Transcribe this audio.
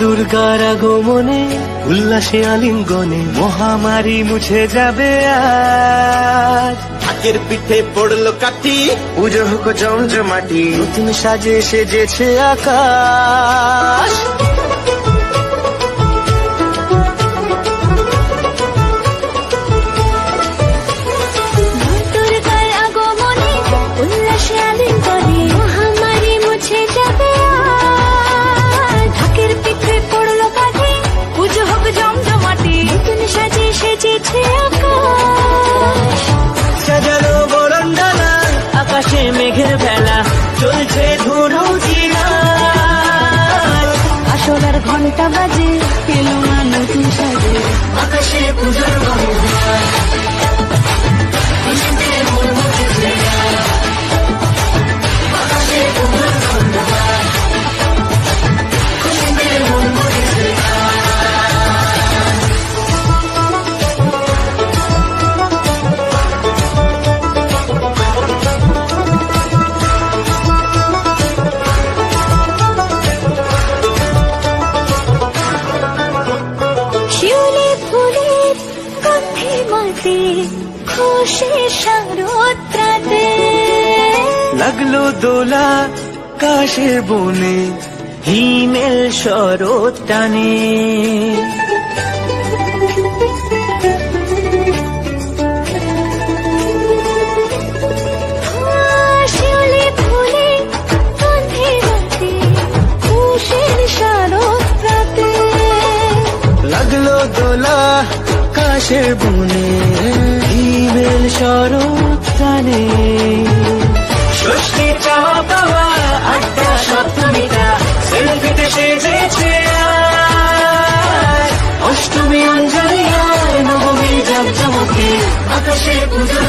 দুর্গার আগমনে উল্লাসে আলিঙ্গনে মহামারী মুছে যাবে আজ। ঢাকের পিঠে পড়ল কাঠি। পুজো হোক জমজমাটি নতুন সাজে সেজেছে আকাশ। ঘণ্টা বাজে এলো সাজে আকাশে পুজোর বাহুবার মাতে খুশি সারোত্রাতে লাগল দোলা কাশের বনে হিমেল শরৎ টানে। কাশের বনে হিমেল শরৎ টানে ষষ্ঠী চাওয়া সপ্তমীটা সেজেছে অষ্টমী অঞ্জলি নবমী জমজমকে আকাশের পুজোর